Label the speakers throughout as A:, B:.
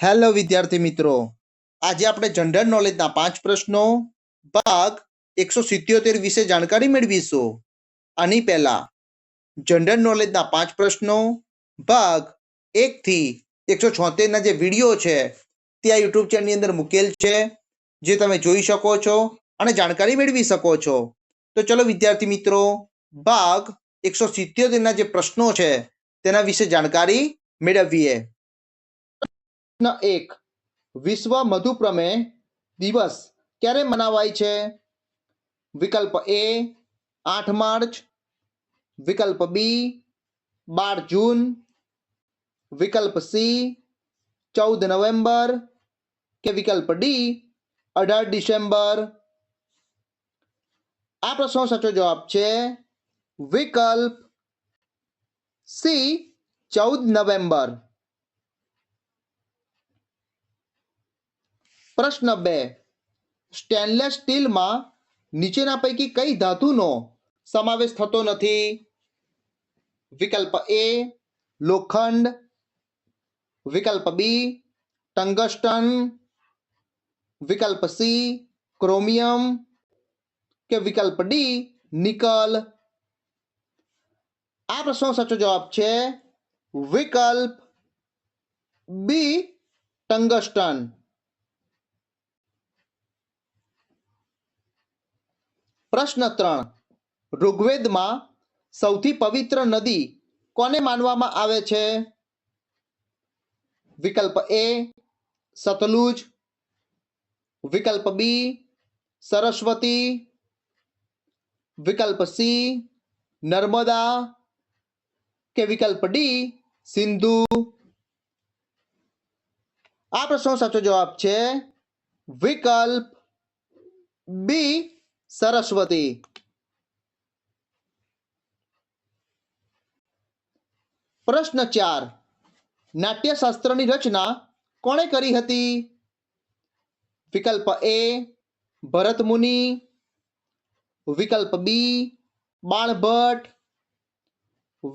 A: Hello વિદ્યાર્થી મિત્રો. આજે આપણે જનરલ નોલેજના પાંચ પ્રશ્નો, ભાગ એકસો સિત્યોતેર વિશે જાણકારી મેળવીશું. આની પહેલા જનરલ નોલેજના પાંચ પ્રશ્નો, ભાગ એકથી એકસો છોતેરના જે વીડિયો છે, તે આ યુટ્યુબ ચેનલની અંદર મૂકેલ છે, જે તમે જોઈ શકો છો અને જાણકારી મેળવી શકો છો. તો ચલો, વિદ્યાર્થી મિત્રો, ભાગ એકસો સિત્યોતેરના જે પ્રશ્નો છે, તેના વિશે જાણકારી મેળવીએ. પ્રશ્ન એક. વિશ્વ મધુપ્રમેહ દિવસ ક્યારે મનાવાય છે? વિકલ્પ એ, આઠ માર્ચ. વિકલ્પ બી, બાર જૂન. વિકલ્પ સી, ચૌદ નવેમ્બર કે વિકલ્પ ડી, અઢાર ડિસેમ્બર. આ પ્રશ્નો સાચો જવાબ છે વિકલ્પ સી, ચૌદ નવેમ્બર. પ્રશ્ન બે. સ્ટેનલેસ સ્ટીલમાં નીચેના પૈકી કઈ ધાતુનો સમાવેશ થતો નથી? વિકલ્પ એ, લોખંડ. વિકલ્પ બી, ટંગસ્ટન. વિકલ્પ સી, ક્રોમિયમ. કે વિકલ્પ ડી, નિકલ. આ પ્રશ્નો સાચો જવાબ છે વિકલ્પ બી, ટંગસ્ટન. પ્રશ્ન ત્રણ. ઋગ્વેદમાં સૌથી પવિત્ર નદી કોને માનવામાં આવે છે? વિકલ્પ એ, સતલુજ. વિકલ્પ બી, સરસ્વતી. વિકલ્પ સી, નર્મદા. કે વિકલ્પ ડી, સિંધુ. આ પ્રશ્નો સાચો જવાબ છે વિકલ્પ બી સરસ્વતી. પ્રશ્ન ચાર. નાટ્યશાસ્ત્રની રચના કોણે કરી હતી? વિકલ્પ એ, ભરત મુનિ. વિકલ્પ બી, બાણભટ્ટ.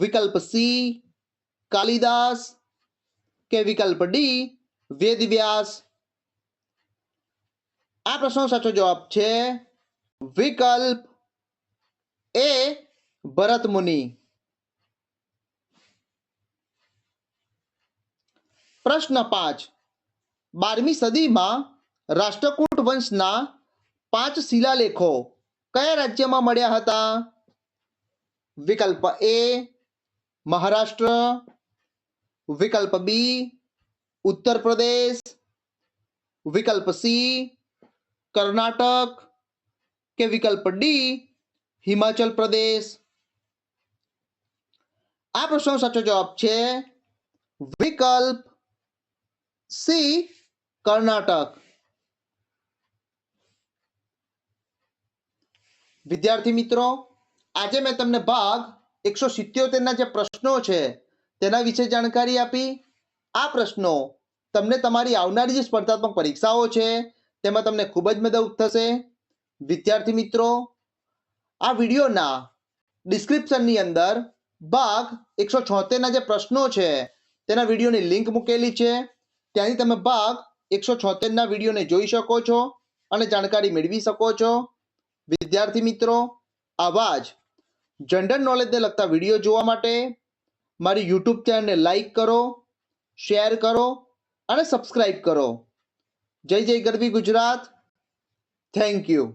A: વિકલ્પ સી, કાલિદાસ. કે વિકલ્પ ડી, વેદવ્યાસ. આ પ્રશ્નો સાચો જવાબ છે વિકલ્પ એ ભરત મુનિ. પ્રશ્ન પાંચ. બારમી સદીમાં રાષ્ટ્રકૂટ વંશના પાંચ શિલાલેખો કયા રાજ્યમાં મળ્યા હતા? વિકલ્પ એ મહારાષ્ટ્ર, વિકલ્પ બી ઉત્તર પ્રદેશ વિકલ્પ સી કર્ણાટક કે વિકલ્પ ડી હિમાચલ પ્રદેશ આ પ્રશ્નો સાચો જવાબ છે વિકલ્પ સી કર્ણાટક વિદ્યાર્થી મિત્રો આજે મેં તમને ભાગ એકસો સિત્યોતેરના જે પ્રશ્નો છે તેના વિશે જાણકારી આપી આ પ્રશ્નો તમને તમારી આવનારી જે સ્પર્ધાત્મક પરીક્ષાઓ છે તેમાં તમને ખૂબ જ મદદ થશે વિદ્યાર્થી મિત્રો, આ વિડીયોના ડિસ્ક્રિપ્શનની અંદર ભાગ એકસો છોતેરના જે પ્રશ્નો છે, તેના વિડીયોની લિંક મૂકેલી છે. ત્યાંથી તમે ભાગ એકસો છોતેરના વિડીયોને જોઈ શકો છો અને જાણકારી મેળવી શકો છો. વિદ્યાર્થી મિત્રો, આવા જ જનરલ નોલેજને લગતા વીડિયો જોવા માટે મારી યુટ્યુબ ચેનલને લાઈક કરો શેર કરો અને સબસ્ક્રાઈબ કરો. જય જય ગરવી ગુજરાત. Thank you